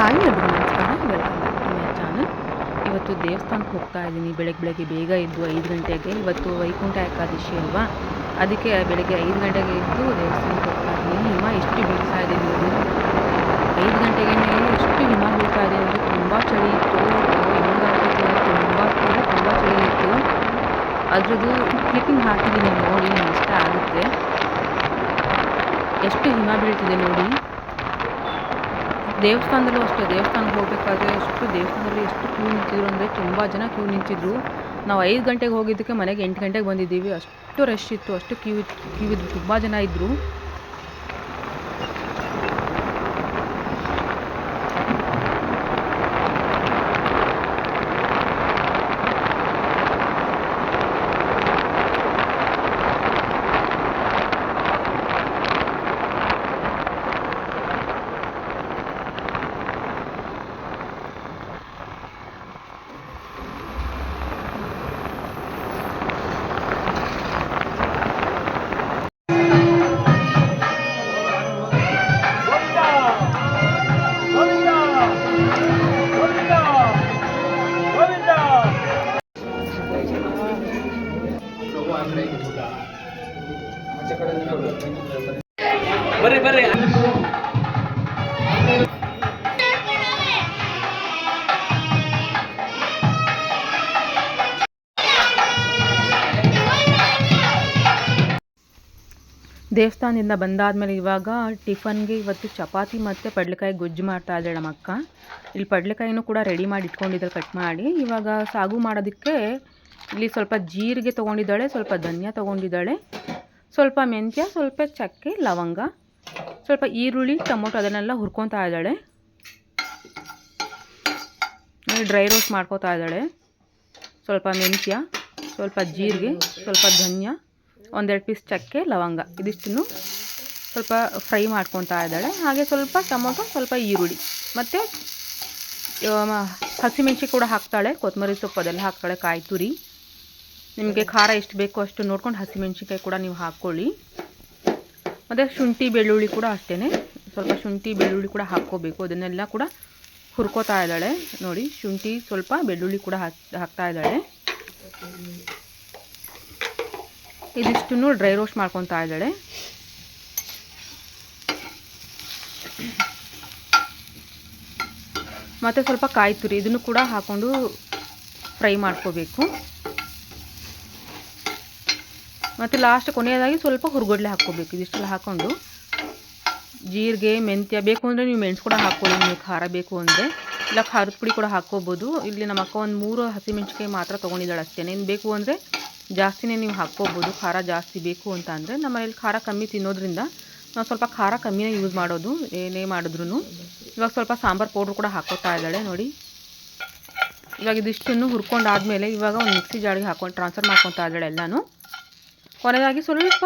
Hi ಎಲ್ರಿಗೂ ನಮಸ್ಕಾರ welcome back to my channel ಇವತ್ತು ದೇವಸ್ಥಾನಕ್ಕೆ ಹೋಗ್ತಾ ಇದ್ದೀನಿ. ಬೆಳಗ್ಗೆ ಬೆಳಗ್ಗೆ ಬೇಗ ಎದ್ದು ಐದು ಗಂಟೆಗೆ. ಇವತ್ತು ವೈಕುಂಠ ಏಕಾದಶಿ ಅಲ್ವಾ? ಅದಕ್ಕೆ ಬೆಳಗ್ಗೆ ಐದು ಗಂಟೆಗೆ ಎದ್ದು ದೇವಸ್ಥಾನಕ್ಕೆ ಹೋಗ್ತಾ ಇದ್ದೀನಿ. ಹಿಮ ಎಷ್ಟು ಬೀಳ್ತಾ ಇದೆ ನೋಡಿ. ಐದು ಗಂಟೆಗೆ ಎಷ್ಟು ಹಿಮ ಬೀಳ್ತಾ ಇದೆ ಅಂದರೆ ತುಂಬ ಚಳಿ ಇತ್ತು. ಹೆಂಗಾಗ್ತಿತ್ತು ತುಂಬ ತುಂಬ ಚಳಿ ಇತ್ತು. ಅದರದ್ದು ಕ್ಲಿಪ್ಪಿಂಗ್ ಹಾಕಿದ್ದೀನಿ ನೋಡಿ ಇಷ್ಟ ಆಗುತ್ತೆ. ಎಷ್ಟು ಹಿಮ ಬೀಳ್ತಿದೆ ನೋಡಿ. ದೇವಸ್ಥಾನದಲ್ಲೂ ಅಷ್ಟೇ, ದೇವಸ್ಥಾನಕ್ಕೆ ಹೋಗಬೇಕಾದ್ರೆ ಎಷ್ಟು ದೇವಸ್ಥಾನದಲ್ಲಿ ಎಷ್ಟು ಕ್ಯೂ ನಿಂತಿದ್ರು ಅಂದರೆ ತುಂಬ ಜನ ಕ್ಯೂ ನಿಂತಿದ್ರು. ನಾವು ಐದು ಗಂಟೆಗೆ ಹೋಗಿದ್ದಕ್ಕೆ ಮನೆಗೆ ಎಂಟು ಗಂಟೆಗೆ ಬಂದಿದ್ದೀವಿ. ಅಷ್ಟು ರಶ್ ಇತ್ತು, ಅಷ್ಟು ಕ್ಯೂ ಕ್ಯೂ ಇದ್ದು ತುಂಬ ಜನ ಇದ್ದರು ಬರ್ರಿ ಬರ್ರಿ. ದೇವಸ್ಥಾನದಿಂದ ಬಂದಾದ್ಮೇಲೆ ಇವಾಗ ಟಿಫನ್ಗೆ ಇವತ್ತು ಚಪಾತಿ ಮತ್ತು ಪಡ್ಲೆಕಾಯಿ ಗೊಜ್ಜು ಮಾಡ್ತಾ ಇದ್ದಾಳೆ ನಮ್ಮ ಅಕ್ಕ. ಇಲ್ಲಿ ಪಡ್ಲೆಕಾಯಿನೂ ಕೂಡ ರೆಡಿ ಮಾಡಿ ಇಟ್ಕೊಂಡಿದ್ದಾಳೆ ಕಟ್ ಮಾಡಿ. ಇವಾಗ ಸಾಗು ಮಾಡೋದಕ್ಕೆ ಇಲ್ಲಿ ಸ್ವಲ್ಪ ಜೀರಿಗೆ ತೊಗೊಂಡಿದ್ದಾಳೆ, ಸ್ವಲ್ಪ ಧನಿಯಾ ತೊಗೊಂಡಿದ್ದಾಳೆ, ಸ್ವಲ್ಪ ಮೆಂತ್ಯ, ಸ್ವಲ್ಪ ಚಕ್ಕೆ, ಲವಂಗ, ಸ್ವಲ್ಪ ಈರುಳ್ಳಿ, ಟೊಮೊಟೊ ಅದನ್ನೆಲ್ಲ ಹುರ್ಕೊತಾ ಇದ್ದಾಳೆ. ಡ್ರೈ ರೋಸ್ಟ್ ಮಾಡ್ಕೋತಾ ಇದ್ದಾಳೆ. ಸ್ವಲ್ಪ ಮೆಂತ್ಯ, ಸ್ವಲ್ಪ ಜೀರಿಗೆ, ಸ್ವಲ್ಪ ಧನಿಯಾ, ಒಂದೆರಡು ಪೀಸ್ ಚಕ್ಕೆ, ಲವಂಗ, ಇದಿಷ್ಟನ್ನು ಸ್ವಲ್ಪ ಫ್ರೈ ಮಾಡ್ಕೊತಾ ಇದ್ದಾಳೆ. ಹಾಗೆ ಸ್ವಲ್ಪ ಟೊಮೊಟೊ, ಸ್ವಲ್ಪ ಈರುಳ್ಳಿ, ಮತ್ತು ಹಸಿಮೆಣಸಿ ಕೂಡ ಹಾಕ್ತಾಳೆ. ಕೊತ್ತಂಬರಿ ಸೊಪ್ಪು ಅದೆಲ್ಲ ಹಾಕ್ತಾಳೆ, ಕಾಯಿ ತುರಿ. ನಿಮಗೆ ಖಾರ ಎಷ್ಟು ಬೇಕೋ ಅಷ್ಟು ನೋಡ್ಕೊಂಡು ಹಸಿಮೆಣ್ಸಿನ್ಕಾಯಿ ಕೂಡ ನೀವು ಹಾಕ್ಕೊಳ್ಳಿ. ಮತ್ತು ಶುಂಠಿ, ಬೆಳ್ಳುಳ್ಳಿ ಕೂಡ ಅಷ್ಟೇ ಸ್ವಲ್ಪ ಶುಂಠಿ, ಬೆಳ್ಳುಳ್ಳಿ ಕೂಡ ಹಾಕ್ಕೋಬೇಕು. ಅದನ್ನೆಲ್ಲ ಕೂಡ ಹುರ್ಕೋತಾ ಇದ್ದಾಳೆ. ನೋಡಿ, ಶುಂಠಿ ಸ್ವಲ್ಪ ಬೆಳ್ಳುಳ್ಳಿ ಕೂಡ ಹಾಕ್, ಹಾಕ್ತಾ ಇದ್ದಾಳೆ. ಇದಿಷ್ಟನ್ನು ಡ್ರೈ ರೋಸ್ಟ್ ಮಾಡ್ಕೊತಾ ಇದ್ದಾಳೆ. ಮತ್ತು ಸ್ವಲ್ಪ ಕಾಯಿ ತುರಿ ಇದನ್ನು ಕೂಡ ಹಾಕ್ಕೊಂಡು ಫ್ರೈ ಮಾಡ್ಕೋಬೇಕು. ಮತ್ತು ಲಾಸ್ಟ್ ಕೊನೆಯದಾಗಿ ಸ್ವಲ್ಪ ಹುರ್ಗಡ್ಲೆ ಹಾಕ್ಕೋಬೇಕು. ಇದಿಷ್ಟೆಲ್ಲ ಹಾಕ್ಕೊಂಡು ಜೀರಿಗೆ, ಮೆಂತ್ಯ ಬೇಕು ಅಂದರೆ ನೀವು ಮೆಣಸು ಕೂಡ ಹಾಕ್ಕೊಳ್ಳಿ. ನಿಮಗೆ ಖಾರ ಬೇಕು ಅಂದರೆ. ಇಲ್ಲ ಖಾರದ ಪುಡಿ ಕೂಡ ಹಾಕ್ಕೋಬೋದು. ಇಲ್ಲಿ ನಮ್ಮ ಅಕ್ಕ ಒಂದು ಮೂರು ಹಸಿಮೆಣ್ಸಿಕಾಯಿ ಮಾತ್ರ ತೊಗೊಂಡಿದ್ದಾಳೆ ಅಷ್ಟೇ. ಏನು ಬೇಕು ಅಂದರೆ ಜಾಸ್ತಿನೇ ನೀವು ಹಾಕ್ಕೋಬೋದು. ಖಾರ ಜಾಸ್ತಿ ಬೇಕು ಅಂತ ಅಂದರೆ ನಮ್ಮ ಮನೇಲಿ ಖಾರ ಕಮ್ಮಿ ತಿನ್ನೋದ್ರಿಂದ ನಾವು ಸ್ವಲ್ಪ ಖಾರ ಕಮ್ಮಿನೇ ಯೂಸ್ ಮಾಡೋದು. ಏನೇ ಮಾಡಿದ್ರು ಇವಾಗ ಸ್ವಲ್ಪ ಸಾಂಬಾರು ಪೌಡ್ರ್ ಕೂಡ ಹಾಕೋತಾ ಇದ್ದಾಳೆ ನೋಡಿ. ಇವಾಗ ಇದಿಷ್ಟನ್ನು ಹುರ್ಕೊಂಡಾದ್ಮೇಲೆ ಇವಾಗ ಒಂದು ಮಿಕ್ಸಿ ಜಾಡಿಗೆ ಹಾಕೊಂಡು ಟ್ರಾನ್ಸ್ಫರ್ ಮಾಡ್ಕೊತಾ ಇದ್ದಾಳೆ ಎಲ್ಲನೂ. ಕೊನೆಯದಾಗಿ ಸ್ವಲ್ಪ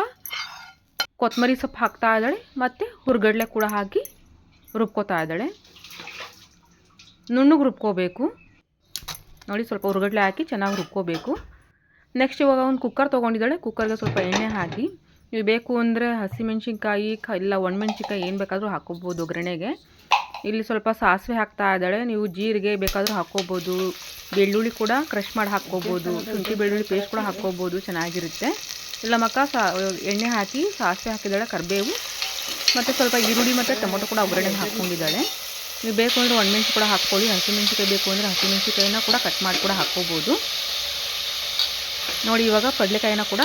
ಕೊತ್ತಂಬರಿ ಸೊಪ್ಪು ಹಾಕ್ತಾ ಇದ್ದಾಳೆ. ಮತ್ತು ಹುರ್ಗಡ್ಲೆ ಕೂಡ ಹಾಕಿ ರುಬ್ಕೋತಾ ಇದ್ದಾಳೆ. ನುಣ್ಣಗೆ ರುಬ್ಕೋಬೇಕು. ನೋಡಿ ಸ್ವಲ್ಪ ಹುರ್ಗಡ್ಲೆ ಹಾಕಿ ಚೆನ್ನಾಗಿ ರುಬ್ಕೋಬೇಕು. ನೆಕ್ಸ್ಟ್ ಇವಾಗ ಒಂದು ಕುಕ್ಕರ್ ತೊಗೊಂಡಿದ್ದಾಳೆ. ಕುಕ್ಕರ್ಗೆ ಸ್ವಲ್ಪ ಎಣ್ಣೆ ಹಾಕಿ. ನೀವು ಬೇಕು ಅಂದರೆ ಹಸಿಮೆಣ್ಸಿನ್ಕಾಯಿ, ಕ ಇಲ್ಲ ಒಣಮೆಣ್ಸಿನ್ಕಾಯಿ ಏನು ಬೇಕಾದರೂ ಹಾಕ್ಕೋಬೋದು ಒಗ್ಗರಣೆಗೆ. ಇಲ್ಲಿ ಸ್ವಲ್ಪ ಸಾಸಿವೆ ಹಾಕ್ತಾ ಇದ್ದಾಳೆ. ನೀವು ಜೀರಿಗೆ ಬೇಕಾದರೂ ಹಾಕ್ಕೋಬೋದು. ಬೆಳ್ಳುಳ್ಳಿ ಕೂಡ ಕ್ರಷ್ ಮಾಡಿ ಹಾಕ್ಕೋಬೋದು. ಶುಂಠಿ ಬೆಳ್ಳುಳ್ಳಿ ಪೇಸ್ಟ್ ಕೂಡ ಹಾಕ್ಕೋಬೋದು. ಚೆನ್ನಾಗಿರುತ್ತೆ. ಇಲ್ಲ ಮಕ್ಕ ಸಾ, ಎಣ್ಣೆ ಹಾಕಿ ಸಾಸಿವೆ ಹಾಕಿದ್ದಾಳೆ ಕರಿಬೇವು. ಮತ್ತು ಸ್ವಲ್ಪ ಈರುಳ್ಳಿ ಮತ್ತು ಟೊಮೊಟೊ ಕೂಡ ಒಗ್ಗರಣೆ ಹಾಕ್ಕೊಂಡಿದ್ದಾಳೆ. ನೀವು ಬೇಕು ಅಂದರೆ ಒಣಮೆಣ್ಸು ಕೂಡ ಹಾಕ್ಕೊಳ್ಳಿ. ಹಸಿಮೆಣ್ಸಿಕಾಯಿ ಬೇಕು ಅಂದರೆ ಹಸಿಮೆಣ್ಸಿಕಾಯಿನ ಕೂಡ ಕಟ್ ಮಾಡಿ ಕೂಡ ಹಾಕ್ಕೋಬೋದು. ನೋಡಿ, ಇವಾಗ ಕಡಲೆಕಾಯಿನ ಕೂಡ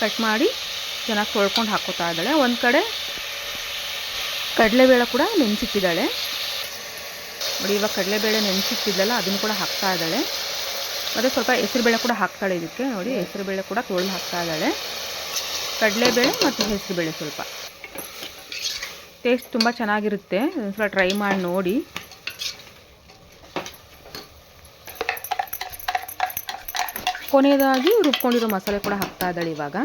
ಕಟ್ ಮಾಡಿ ಚೆನ್ನಾಗಿ ತೊಳ್ಕೊಂಡು ಹಾಕ್ಕೋತಾ ಇದ್ದಾಳೆ. ಒಂದು ಕಡೆ ಕಡಲೆಬೇಳೆ ಕೂಡ ನೆನೆಸಿಟ್ಟಿದ್ದಾಳೆ. ನೋಡಿ, ಇವಾಗ ಕಡಲೆಬೇಳೆ ನೆನೆಸಿಟ್ಟಿದ್ದಲ್ಲ ಅದನ್ನು ಕೂಡ ಹಾಕ್ತಾ ಇದ್ದಾಳೆ. ಮತ್ತು ಸ್ವಲ್ಪ ಹೆಸರುಬೇಳೆ ಕೂಡ ಹಾಕ್ತಾಳೆ ಇದಕ್ಕೆ. ನೋಡಿ, ಹೆಸರುಬೇಳೆ ಕೂಡ ತೊಳೆದು ಹಾಕ್ತಾ ಇದ್ದಾಳೆ. ಕಡಲೆಬೇಳೆ ಮತ್ತು ಹೆಸರುಬೇಳೆ ಸ್ವಲ್ಪ. ಟೇಸ್ಟ್ ತುಂಬ ಚೆನ್ನಾಗಿರುತ್ತೆ. ಸ್ವಲ್ಪ ಟ್ರೈ ಮಾಡಿ ನೋಡಿ. ಕೊನೆಯದಾಗಿ ರುಬ್ಕೊಂಡಿರೋ ಮಸಾಲೆ ಕೂಡ ಹಾಕ್ತಾ ಇದ್ದಾಳೆ ಇವಾಗ.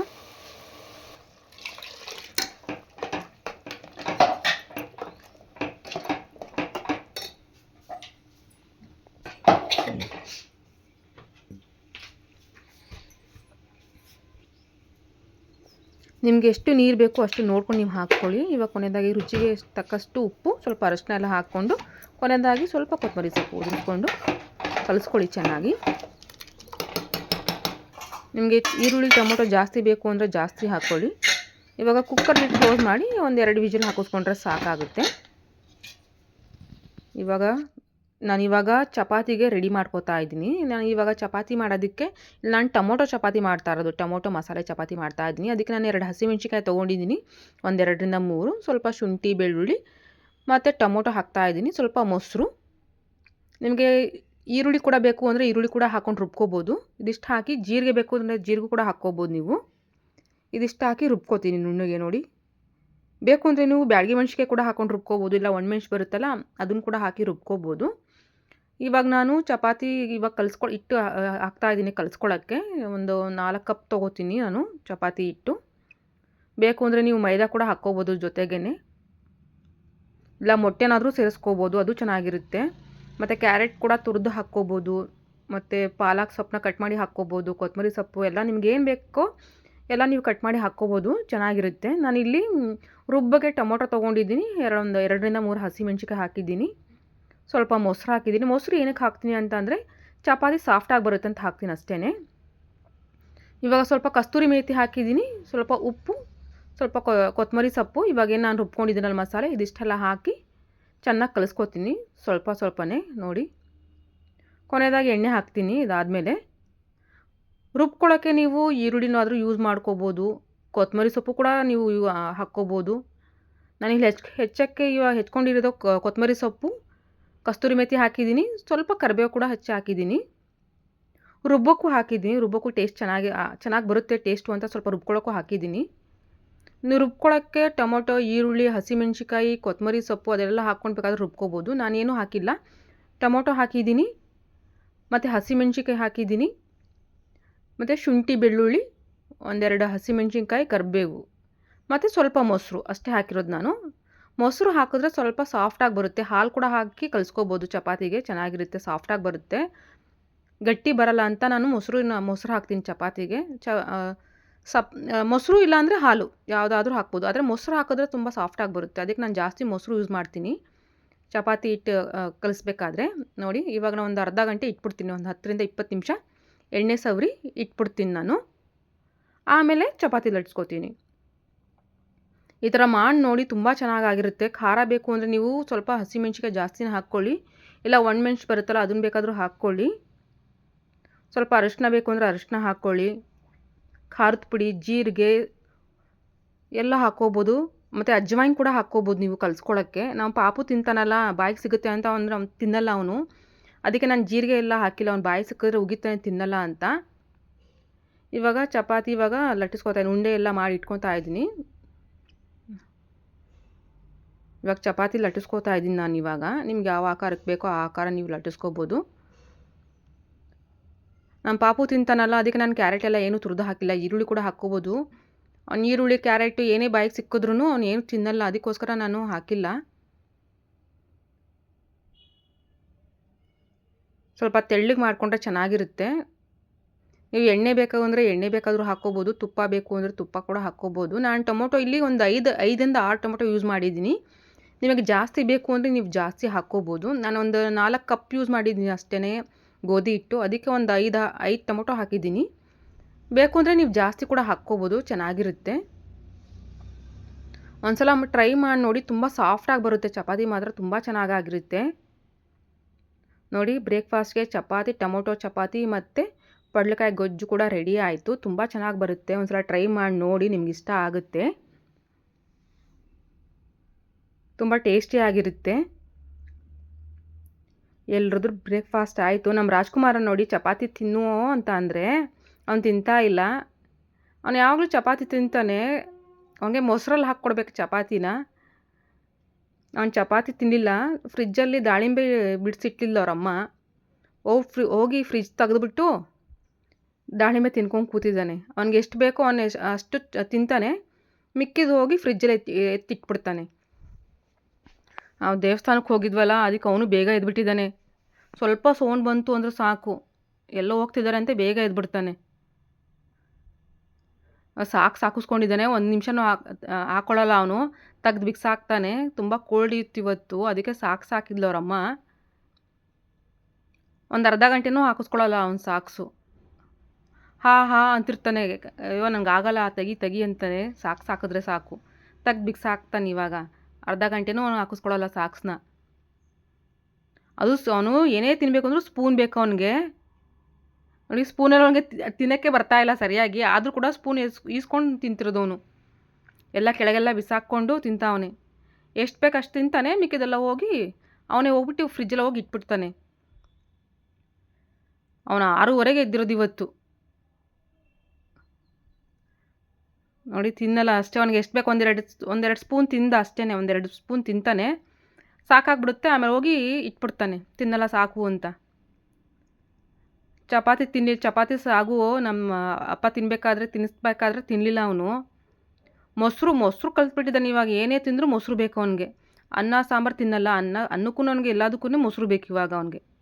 ನಿಮಗೆ ಎಷ್ಟು ನೀರು ಬೇಕು ಅಷ್ಟು ನೋಡ್ಕೊಂಡು ನೀವು ಹಾಕ್ಕೊಳ್ಳಿ. ಇವಾಗ ಕೊನೆಯದಾಗಿ ರುಚಿಗೆ ತಕ್ಕಷ್ಟು ಉಪ್ಪು, ಸ್ವಲ್ಪ ಅರಶಿನ ಎಲ್ಲ ಹಾಕ್ಕೊಂಡು, ಕೊನೆಯದಾಗಿ ಸ್ವಲ್ಪ ಕೊತ್ತಂಬರಿ ಸೊಪ್ಪು ಉದುರಿಸ್ಕೊಂಡು ಕಲಿಸ್ಕೊಳ್ಳಿ ಚೆನ್ನಾಗಿ. ನಿಮಗೆ ಈರುಳ್ಳಿ, ಟೊಮೊಟೊ ಜಾಸ್ತಿ ಬೇಕು ಅಂದರೆ ಜಾಸ್ತಿ ಹಾಕ್ಕೊಳ್ಳಿ. ಇವಾಗ ಕುಕ್ಕರ್ ಬಿಟ್ಟು ಕ್ಲೋಸ್ ಮಾಡಿ ಒಂದು ಎರಡು ವಿಜಿಲ್ ಹಾಕಿಸ್ಕೊಂಡ್ರೆ ಸಾಕಾಗುತ್ತೆ. ಇವಾಗ ನಾನಿವಾಗ ಚಪಾತಿಗೆ ರೆಡಿ ಮಾಡ್ಕೋತಾ ಇದ್ದೀನಿ. ನಾನು ಇವಾಗ ಚಪಾತಿ ಮಾಡೋದಕ್ಕೆ ನಾನು ಟೊಮೊಟೊ ಚಪಾತಿ ಮಾಡ್ತಾ ಇರೋದು. ಟೊಮೊಟೊ ಮಸಾಲೆ ಚಪಾತಿ ಮಾಡ್ತಾ ಇದ್ದೀನಿ. ಅದಕ್ಕೆ ನಾನು ಎರಡು ಹಸಿಮೆಣ್ಸಿಕಾಯಿ ತೊಗೊಂಡಿದ್ದೀನಿ. ಒಂದೆರಡರಿಂದ ಮೂರು. ಸ್ವಲ್ಪ ಶುಂಠಿ, ಬೆಳ್ಳುಳ್ಳಿ ಮತ್ತು ಟೊಮೊಟೊ ಹಾಕ್ತಾ ಇದ್ದೀನಿ. ಸ್ವಲ್ಪ ಮೊಸರು. ನಿಮಗೆ ಈರುಳ್ಳಿ ಕೂಡ ಬೇಕು ಅಂದರೆ ಈರುಳ್ಳಿ ಕೂಡ ಹಾಕ್ಕೊಂಡು ರುಬ್ಕೋಬೋದು. ಇದಿಷ್ಟು ಹಾಕಿ ಜೀರಿಗೆ ಬೇಕು ಅಂದರೆ ಜೀರಿಗೆ ಕೂಡ ಹಾಕ್ಕೋಬೋದು ನೀವು. ಇದಿಷ್ಟು ಹಾಕಿ ರುಬ್ಕೋತೀನಿ ನುಣ್ಣಗೆ ನೋಡಿ. ಬೇಕು ಅಂದರೆ ನೀವು ಬ್ಯಾಳ್ಗೆ ಮೆಣ್ಸಿಗೆ ಕೂಡ ಹಾಕೊಂಡು ರುಬ್ಕೋಬೋದು. ಇಲ್ಲ ಒಣಮೆಣ್ಸು ಬರುತ್ತಲ್ಲ, ಅದನ್ನು ಕೂಡ ಹಾಕಿ ರುಬ್ಕೋಬೋದು. ಇವಾಗ ನಾನು ಚಪಾತಿ ಇವಾಗ ಕಲಿಸ್ಕೊ ಇಟ್ಟು ಹಾಕ್ತಾ ಇದ್ದೀನಿ ಕಲಿಸ್ಕೊಳ್ಳೋಕ್ಕೆ ಒಂದು ನಾಲ್ಕು ಕಪ್ ತೊಗೋತೀನಿ ನಾನು ಚಪಾತಿ ಹಿಟ್ಟು ಬೇಕು ಅಂದರೆ ನೀವು ಮೈದಾ ಕೂಡ ಹಾಕ್ಕೋಬೋದು ಜೊತೆಗೇ ಇಲ್ಲ, ಮೊಟ್ಟೆನಾದರೂ ಸೇರಿಸ್ಕೋಬೋದು, ಅದು ಚೆನ್ನಾಗಿರುತ್ತೆ. ಮತ್ತು ಕ್ಯಾರೆಟ್ ಕೂಡ ತುರಿದು ಹಾಕ್ಕೋಬೋದು, ಮತ್ತು ಪಾಲಕ್ ಸೊಪ್ಪನ್ನ ಕಟ್ ಮಾಡಿ ಹಾಕ್ಕೋಬೋದು ಕೊತ್ತಂಬರಿ ಸೊಪ್ಪು ಎಲ್ಲ ನಿಮ್ಗೆ ಏನು ಬೇಕೋ ಎಲ್ಲ ನೀವು ಕಟ್ ಮಾಡಿ ಹಾಕ್ಕೋಬೋದು, ಚೆನ್ನಾಗಿರುತ್ತೆ. ನಾನಿಲ್ಲಿ ರುಬ್ಬಗೆ ಟೊಮೊಟೊ ತೊಗೊಂಡಿದ್ದೀನಿ, ಎರಡೊಂದು, ಎರಡರಿಂದ ಮೂರು ಹಸಿಮೆಣ್ಸಿಕಾಯಿ ಹಾಕಿದ್ದೀನಿ. ಸ್ವಲ್ಪ ಮೊಸರು ಹಾಕಿದ್ದೀನಿ. ಮೊಸರು ಏನಕ್ಕೆ ಹಾಕ್ತೀನಿ ಅಂತ ಅಂದರೆ ಚಪಾತಿ ಸಾಫ್ಟಾಗಿ ಬರುತ್ತೆ ಅಂತ ಹಾಕ್ತೀನಿ ಅಷ್ಟೇ ಇವಾಗ ಸ್ವಲ್ಪ ಕಸ್ತೂರಿ ಮೇಥಿ ಹಾಕಿದ್ದೀನಿ, ಸ್ವಲ್ಪ ಉಪ್ಪು, ಸ್ವಲ್ಪ ಕೊತ್ತಂಬರಿ ಸೊಪ್ಪು, ಇವಾಗ ನಾನು ರುಬ್ಕೊಂಡಿದ್ದೀನಲ್ಲ ಮಸಾಲೆ, ಇದಿಷ್ಟೆಲ್ಲ ಹಾಕಿ ಚೆನ್ನಾಗಿ ಕಲಿಸ್ಕೊತೀನಿ, ಸ್ವಲ್ಪ ಸ್ವಲ್ಪನೇ ನೋಡಿ. ಕೊನೆಯದಾಗಿ ಎಣ್ಣೆ ಹಾಕ್ತೀನಿ ಇದಾದಮೇಲೆ. ರುಬ್ಕೊಳ್ಳೋಕ್ಕೆ ನೀವು ಈರುಳ್ಳಿನಾದರೂ ಯೂಸ್ ಮಾಡ್ಕೋಬೋದು ಕೊತ್ತಂಬರಿ ಸೊಪ್ಪು ಕೂಡ ನೀವು ಹಾಕ್ಕೋಬೋದು. ನಾನಿಲ್ಲಿ ಹೆಚ್ಚು ಹೆಚ್ಚಕ್ಕೆ ಇವಾಗ ಹೆಚ್ಕೊಂಡಿರೋದು ಕೊತ್ತಂಬರಿ ಸೊಪ್ಪು ಕಸ್ತೂರಿ ಮೆಥಿ ಹಾಕಿದ್ದೀನಿ. ಸ್ವಲ್ಪ ಕರಿಬೇವು ಕೂಡ ಹಚ್ಚಿ ಹಾಕಿದ್ದೀನಿ. ರುಬ್ಬಕ್ಕೂ ಹಾಕಿದ್ದೀನಿ. ರುಬ್ಬಕ್ಕೂ ಟೇಸ್ಟ್ ಚೆನ್ನಾಗಿ ಚೆನ್ನಾಗಿ ಬರುತ್ತೆ ಟೇಸ್ಟು ಅಂತ ಸ್ವಲ್ಪ ರುಬ್ಕೊಳ್ಳೋಕ್ಕೂ ಹಾಕಿದ್ದೀನಿ. ನೀವು ರುಬ್ಕೊಳ್ಳೋಕ್ಕೆ ಟೊಮೊಟೊ, ಈರುಳ್ಳಿ ಹಸಿಮೆಣ್ಸಿಕಾಯಿ ಕೊತ್ತಂಬರಿ ಸೊಪ್ಪು ಅದೆಲ್ಲ ಹಾಕ್ಕೊಂಡು ಬೇಕಾದ್ರೆ ರುಬ್ಕೋಬೋದು. ನಾನೇನು ಹಾಕಿಲ್ಲ. ಟೊಮೊಟೊ ಹಾಕಿದ್ದೀನಿ. ಮತ್ತು ಹಸಿಮೆಣ್ಸಿಕಾಯಿ ಹಾಕಿದ್ದೀನಿ. ಮತ್ತು ಶುಂಠಿ, ಬೆಳ್ಳುಳ್ಳಿ, ಒಂದೆರಡು ಹಸಿಮೆಣ್ಸಿನ್ಕಾಯಿ, ಕರಿಬೇವು. ಮತ್ತು ಸ್ವಲ್ಪ ಮೊಸರು ಅಷ್ಟೇ ಹಾಕಿರೋದು ನಾನು. ಮೊಸರು ಹಾಕಿದ್ರೆ ಸ್ವಲ್ಪ ಸಾಫ್ಟಾಗಿ ಬರುತ್ತೆ. ಹಾಲು ಕೂಡ ಹಾಕಿ ಕಲಿಸ್ಕೋಬೋದು. ಚಪಾತಿಗೆ ಚೆನ್ನಾಗಿರುತ್ತೆ ಸಾಫ್ಟಾಗಿ ಬರುತ್ತೆ. ಗಟ್ಟಿ ಬರಲ್ಲ ಅಂತ ನಾನು ಮೊಸರು ಮೊಸರು ಹಾಕ್ತೀನಿ ಚಪಾತಿಗೆ. ಚ ಸಪ್ ಮೊಸರು ಇಲ್ಲಾಂದರೆ ಹಾಲು ಯಾವುದಾದ್ರೂ ಹಾಕ್ಬೋದು. ಆದರೆ ಮೊಸರು ಹಾಕಿದ್ರೆ ತುಂಬ ಸಾಫ್ಟಾಗಿ ಬರುತ್ತೆ. ಅದಕ್ಕೆ ನಾನು ಜಾಸ್ತಿ ಮೊಸರು ಯೂಸ್ ಮಾಡ್ತೀನಿ. ಚಪಾತಿ ಹಿಟ್ಟು ಕಲಿಸ್ಬೇಕಾದ್ರೆ. ನೋಡಿ, ಇವಾಗ ನಾನು ಒಂದು ಅರ್ಧ ಗಂಟೆ ಇಟ್ಬಿಡ್ತೀನಿ. ಒಂದು ಹತ್ತರಿಂದ ಇಪ್ಪತ್ತು ನಿಮಿಷ. ಎಣ್ಣೆ ಸವರಿ ಇಟ್ಬಿಡ್ತೀನಿ ನಾನು. ಆಮೇಲೆ ಚಪಾತಿ ಲಟ್ಸ್ಕೊತೀನಿ ಈ ಥರ ಮಾಡಿ ನೋಡಿ ತುಂಬ ಚೆನ್ನಾಗಾಗಿರುತ್ತೆ. ಖಾರ ಬೇಕು ಅಂದರೆ ನೀವು ಸ್ವಲ್ಪ ಹಸಿಮೆಣ್ಸಿಕಾಯಿ ಜಾಸ್ತಿನೇ ಹಾಕ್ಕೊಳ್ಳಿ. ಇಲ್ಲ ಒಣಮೆಣ್ಸು ಬರುತ್ತಲ್ಲ ಅದನ್ನು ಬೇಕಾದರೂ ಹಾಕ್ಕೊಳ್ಳಿ. ಸ್ವಲ್ಪ ಅರಿಶಿನ ಬೇಕು ಅಂದರೆ ಅರಿಶಿನ ಹಾಕ್ಕೊಳ್ಳಿ. ಖಾರದ ಪುಡಿ, ಜೀರಿಗೆ ಎಲ್ಲ ಹಾಕ್ಕೋಬೋದು. ಮತ್ತು ಅಜ್ವಾಯಿನ್ ಕೂಡ ಹಾಕ್ಕೋಬೋದು ನೀವು ಕಲಿಸ್ಕೊಳ್ಳೋಕ್ಕೆ ನಾವು ಪಾಪು ತಿಂತಾನಲ್ಲ, ಬಾಯಿಗೆ ಸಿಗುತ್ತೆ ಅಂತ ಅಂದರೆ ಅವ್ನು ತಿನ್ನಲ್ಲ ಅವನು. ಅದಕ್ಕೆ ನಾನು ಜೀರಿಗೆ ಎಲ್ಲ ಹಾಕಿಲ್ಲ, ಅವ್ನು ಬಾಯಿ ಸಿಕ್ಕಿದ್ರೆ ಉಗಿತಾನೆ ತಿನ್ನಲ್ಲ ಅಂತ. ಇವಾಗ ಚಪಾತಿ, ಇವಾಗ ಲಟ್ಟಿಸ್ಕೊತಾ ಉಂಡೆ ಎಲ್ಲ ಮಾಡಿ ಇಟ್ಕೊತಾ ಇದ್ದೀನಿ. ಇವಾಗ ಚಪಾತಿ ಲಟ್ಟಿಸ್ಕೋತಾ ಇದ್ದೀನಿ ನಾನು ಇವಾಗ. ನಿಮ್ಗೆ ಯಾವ ಆಕಾರಕ್ಕೆ ಬೇಕೋ ಆ ಆಕಾರ ನೀವು ಲಟ್ಟಿಸ್ಕೋಬೋದು. ನಮ್ಮ ಪಾಪು ತಿಂತಾನಲ್ಲ, ಅದಕ್ಕೆ ನಾನು ಕ್ಯಾರೆಟ್ ಎಲ್ಲ ಏನೂ ತುರಿದು ಹಾಕಿಲ್ಲ, ಈರುಳ್ಳಿ ಕೂಡ ಹಾಕ್ಕೋಬೋದು. ಅವ್ನು ಈರುಳ್ಳಿ ಕ್ಯಾರೆಟ್ ಏನೇ ಬಾಯಿಗೆ ಸಿಕ್ಕಿದ್ರೂ ಅವ್ನು ಏನು ತಿನ್ನಲ್ಲ, ಅದಕ್ಕೋಸ್ಕರ ನಾನು ಹಾಕಿಲ್ಲ. ಸ್ವಲ್ಪ ತೆಳ್ಳಗೆ ಮಾಡಿಕೊಂಡ್ರೆ ಚೆನ್ನಾಗಿರುತ್ತೆ. ನೀವು ಎಣ್ಣೆ ಬೇಕು ಅಂದರೆ ಎಣ್ಣೆ ಬೇಕಾದರೂ ಹಾಕ್ಕೋಬೋದು, ತುಪ್ಪ ಬೇಕು ಅಂದರೆ ತುಪ್ಪ ಕೂಡ ಹಾಕ್ಕೋಬೋದು. ನಾನು ಟೊಮೊಟೊ ಇಲ್ಲಿ ಒಂದು ಐದು ಐದರಿಂದ ಆರು ಟೊಮೊಟೊ ಯೂಸ್ ಮಾಡಿದ್ದೀನಿ. ನಿಮಗೆ ಜಾಸ್ತಿ ಬೇಕು ಅಂದರೆ ನೀವು ಜಾಸ್ತಿ ಹಾಕ್ಕೋಬೋದು. ಒಂದು ನಾಲ್ಕು ಕಪ್ ಯೂಸ್ ಮಾಡಿದ್ದೀನಿ ಅಷ್ಟೇ ಗೋಧಿ ಹಿಟ್ಟು. ಅದಕ್ಕೆ ಒಂದು ಐದು ಐದು ಟೊಮೊಟೊ ಹಾಕಿದ್ದೀನಿ. ಬೇಕು ಅಂದರೆ ನೀವು ಜಾಸ್ತಿ ಕೂಡ ಹಾಕ್ಕೋಬೋದು, ಚೆನ್ನಾಗಿರುತ್ತೆ. ಒಂದ್ಸಲ ಟ್ರೈ ಮಾಡಿ ನೋಡಿ, ತುಂಬ ಸಾಫ್ಟಾಗಿ ಬರುತ್ತೆ. ಚಪಾತಿ ಮಾತ್ರ ತುಂಬ ಚೆನ್ನಾಗಾಗಿರುತ್ತೆ. ನೋಡಿ ಬ್ರೇಕ್ಫಾಸ್ಟ್ಗೆ ಚಪಾತಿ, ಟೊಮೊಟೊ ಚಪಾತಿ ಮತ್ತು ಪಡ್ಲಕಾಯಿ ಗೊಜ್ಜು ಕೂಡ ರೆಡಿ ಆಯಿತು. ತುಂಬ ಚೆನ್ನಾಗಿ ಬರುತ್ತೆ. ಒಂದು ಸಲ ಟ್ರೈ ಮಾಡಿ ನೋಡಿ, ನಿಮ್ಗೆ ಇಷ್ಟ ಆಗುತ್ತೆ. ತುಂಬ ಟೇಸ್ಟಿಯಾಗಿರುತ್ತೆ ಎಲ್ರದ್ದು ಬ್ರೇಕ್ಫಾಸ್ಟ್ ಆಯಿತು. ನಮ್ಮ ರಾಜ್ಕುಮಾರ ನೋಡಿ ಚಪಾತಿ ತಿನ್ನು ಅಂತ ಅಂದರೆ ಅವ್ನು ತಿಂತಾ ಇಲ್ಲ. ಅವನು ಯಾವಾಗಲೂ ಚಪಾತಿ ತಿಂತಾನೆ. ಅವನಿಗೆ ಮೊಸರಲ್ಲಿ ಹಾಕ್ಕೊಡ್ಬೇಕು ಚಪಾತಿನ. ಅವ್ನು ಚಪಾತಿ ತಿನ್ನಲಿಲ್ಲ ಫ್ರಿಜ್ಜಲ್ಲಿ ದಾಳಿಂಬೆ ಬಿಡಿಸಿಟ್ಟಿಲ್ಲ ಅವರಮ್ಮ ಹೋಗಿ ಫ್ರಿ, ಹೋಗಿ ಫ್ರಿಜ್ ತೆಗೆದುಬಿಟ್ಟು ದಾಳಿಂಬೆ ತಿನ್ಕೊಂಡು ಕೂತಿದ್ದಾನೆ. ಅವ್ನಿಗೆ ಎಷ್ಟು ಬೇಕೋ ಅವನು ಅಷ್ಟು ತಿಂತಾನೆ. ಮಿಕ್ಕಿದ್ದು ಹೋಗಿ ಫ್ರಿಜ್ಜಲ್ಲಿ ಎತ್ತಿ, ಎತ್ತಿಟ್ಬಿಡ್ತಾನೆ. ನಾವು ದೇವಸ್ಥಾನಕ್ಕೆ ಹೋಗಿದ್ವಲ್ಲ, ಅದಕ್ಕೆ ಅವನು ಬೇಗ ಎದ್ಬಿಟ್ಟಿದ್ದಾನೆ. ಸ್ವಲ್ಪ ಸೌಂಡ್ ಬಂತು ಅಂದರೆ ಸಾಕು. ಎಲ್ಲೋ ಹೋಗ್ತಿದ್ದಾರೆ ಅಂತ ಬೇಗ ಎದ್ಬಿಡ್ತಾನೆ. ಸಾಕು ಸಾಕಿಸ್ಕೊಂಡಿದ್ದಾನೆ. ಒಂದು ನಿಮಿಷನೂ ಹಾಕ್ ಹಾಕ್ಕೊಳ್ಳಲ್ಲ ಅವನು. ತೆಗ್ದು ಬಿಕ್ಸಾಕ್ತಾನೆ ತುಂಬ ಕೋಲ್ಡ್ ಇತ್ತು ಇವತ್ತು. ಅದಕ್ಕೆ ಸಾಕು ಸಾಕಿದ್ಲು ಅವರಮ್ಮ. ಒಂದು ಅರ್ಧ ಗಂಟೆನೂ ಹಾಕಿಸ್ಕೊಳ್ಳಲ್ಲ ಅವ್ನು ಸಾಕ್ಸು. ಹಾ ಹಾ ಅಂತಿರ್ತಾನೆ. ಅಯ್ಯೋ, ನಂಗೆ ಆಗಲ್ಲ. ತೆಗಿ ತೆಗಿ ಅಂತಾನೆ. ಸಾಕು ಸಾಕಿದ್ರೆ ಸಾಕು. ತೆಗ್ದು ಬಿಕ್ಸಾಕ್ತಾನೆ ಇವಾಗ. ಅರ್ಧ ಗಂಟೆನೂ ಅವನು ಹಾಕಿಸ್ಕೊಳ್ಳಲ್ಲ ಸಾಕ್ಸ್ನ. ಅದು ಅವನು ಏನೇ ತಿನ್ನಬೇಕು ಅಂದರೂ ಸ್ಪೂನ್ ಬೇಕು ಅವನಿಗೆ. ಅವನಿಗೆ ಸ್ಪೂನಲ್ಲಿ ಅವನಿಗೆ ತಿನ್ನೋಕ್ಕೆ ಬರ್ತಾ ಇಲ್ಲ ಸರಿಯಾಗಿ, ಆದರೂ ಕೂಡ ಸ್ಪೂನ್ ಎಸ್ ಈಸ್ಕೊಂಡು ತಿಂತಿರೋದು ಅವನು. ಎಲ್ಲ ಕೆಳಗೆಲ್ಲ ಬಿಸಾಕ್ಕೊಂಡು ತಿಂತಾವನೆ ಎಷ್ಟು ಬೇಕು ಅಷ್ಟು ತಿಂತಾನೆ, ಮಿಕ್ಕಿದೆಲ್ಲ ಹೋಗಿ ಅವನೇ ಹೋಗ್ಬಿಟ್ಟು ಫ್ರಿಜ್ಜಲ್ಲಿ ಹೋಗಿ ಇಟ್ಬಿಡ್ತಾನೆ. ಅವನು ಆರೂವರೆಗೆ ಎದ್ದಿರೋದು ಇವತ್ತು. ನೋಡಿ, ತಿನ್ನಲ್ಲ, ಅಷ್ಟೇ. ಅವನಿಗೆ ಎಷ್ಟು ಬೇಕು, ಒಂದೆರಡು ಒಂದೆರಡು ಸ್ಪೂನ್ ತಿಂದ ಅಷ್ಟೇ ಒಂದೆರಡು ಸ್ಪೂನ್ ತಿಂತಾನೆ. ಸಾಕಾಗ್ಬಿಡುತ್ತೆ, ಆಮೇಲೆ ಹೋಗಿ ಇಟ್ಬಿಡ್ತಾನೆ. ತಿನ್ನಲ್ಲ, ಸಾಕು ಅಂತ. ಚಪಾತಿ ತಿನ್ನಿ ಚಪಾತಿ ಸಾಗು, ನಮ್ಮ ಅಪ್ಪ ತಿನ್ನಬೇಕಾದ್ರೆ ತಿನ್ನಿಸ್ಬೇಕಾದ್ರೆ ತಿನ್ನಲಿಲ್ಲ ಅವನು. ಮೊಸರು ಮೊಸರು ಕಲ್ತ್ಬಿಟ್ಟಿದ್ದಾನೆ ಇವಾಗ ಏನೇ ತಿಂದರೂ ಮೊಸರು ಬೇಕು ಅವನಿಗೆ. ಅನ್ನ, ಸಾಂಬಾರು ತಿನ್ನಲ್ಲ, ಅನ್ನ, ಅನ್ನಕ್ಕೂ ನನಗೆ ಎಲ್ಲದಕ್ಕೂ ಮೊಸರು ಬೇಕು ಇವಾಗ ಅವನಿಗೆ.